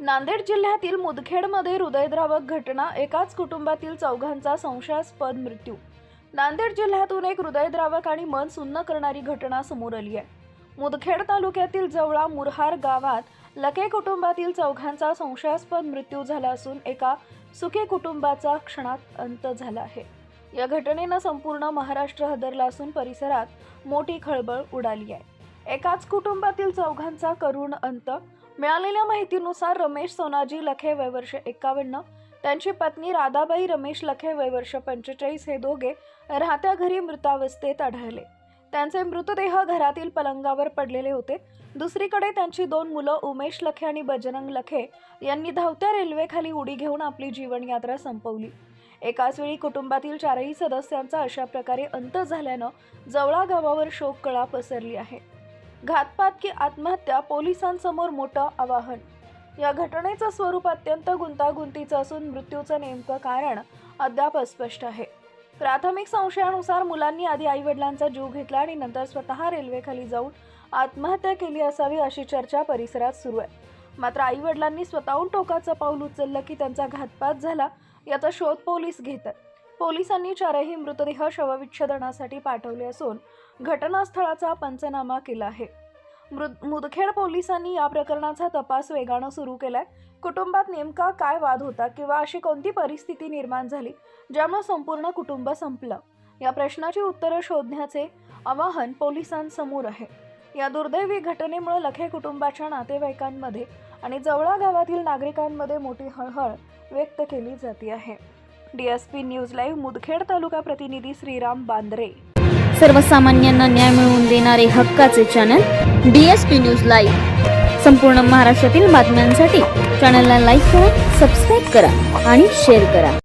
नांदेड जिल्ह्यातील मुदखेडमध्ये हृदयद्रावक घटना एकाच कुटुंबातील चौघांचा संशयास्पद मृत्यू. नांदेड जिल्ह्यातून एक हृदयद्रावक आणि मन सुन्न करणारी घटना समोर आली आहे. मुदखेड तालुक्यातील जवळा मुरहार गावात लके कुटुंबातील चौघांचा संशयास्पद मृत्यू झाला असून एका सुके कुटुंबाचा क्षणात अंत झाला आहे. या घटनेनं संपूर्ण महाराष्ट्र हदरला असून परिसरात मोठी खळबळ उडाली आहे. एकाच कुटुंबातील चौघांचा करुण अंत मिळालेल्या माहितीनुसार रमेश सोनाजी लखे वय वर्ष एकावन्न त्यांची पत्नी राधाबाई रमेश लखे वय वर्ष पंचेचाळीस हे दोघे राहत्या घरी मृतावस्थेत आढळले. त्यांचे मृतदेह घरातील पलंगावर पडलेले होते. दुसरीकडे त्यांची दोन मुलं उमेश लखे आणि बजरंग लखे यांनी धावत्या रेल्वेखाली उडी घेऊन आपली जीवनयात्रा संपवली. एकाच वेळी कुटुंबातील चारही सदस्यांचा अशा प्रकारे अंत झाल्यानं जवळा गावावर शोककळा पसरली आहे. घातपात की आत्महत्या पोलिसांसमोर मोठं आवाहन. या घटनेचं स्वरूप अत्यंत गुंतागुंतीचं असून मृत्यूचं नेमकं कारण अद्याप अस्पष्ट आहे. प्राथमिक संशयानुसार मुलांनी आधी आईवडिलांचा जीव घेतला आणि नंतर स्वतः रेल्वेखाली जाऊन आत्महत्या केली असावी अशी चर्चा परिसरात सुरू आहे. मात्र आईवडिलांनी स्वतःहून टोकाचं पाऊल उचललं की त्यांचा घातपात झाला याचा शोध पोलीस घेतात. पोलिसांनी चारही मृतदेह शवविच्छेदनासाठी पाठवले असून घटनास्थळाचा पंचनामा केला आहे. मृद मुदखेड पोलिसांनी या प्रकरणाचा तपास वेगानं सुरू केलाय. कुटुंबात नेमका काय वाद होता किंवा अशी कोणती परिस्थिती निर्माण झाली ज्यामुळे संपूर्ण कुटुंब संपलं? या प्रश्नाची उत्तरं शोधण्याचे आवाहन पोलिसांसमोर आहे. या दुर्दैवी घटनेमुळे लखे कुटुंबाच्या नातेवाईकांमध्ये आणि जवळा गावातील नागरिकांमध्ये मोठी हळहळ व्यक्त केली जाते आहे. DSP news live Mudkhed taluka प्रतिनिधी श्रीराम बांद्रे. सर्वसामान्यांना न्याय मिळवून देणारे हक्काचे channel D S P news live. संपूर्ण महाराष्ट्रातील बातम्यांसाठी चॅनलला लाईक करा सबस्क्राईब करा आणि शेअर करा.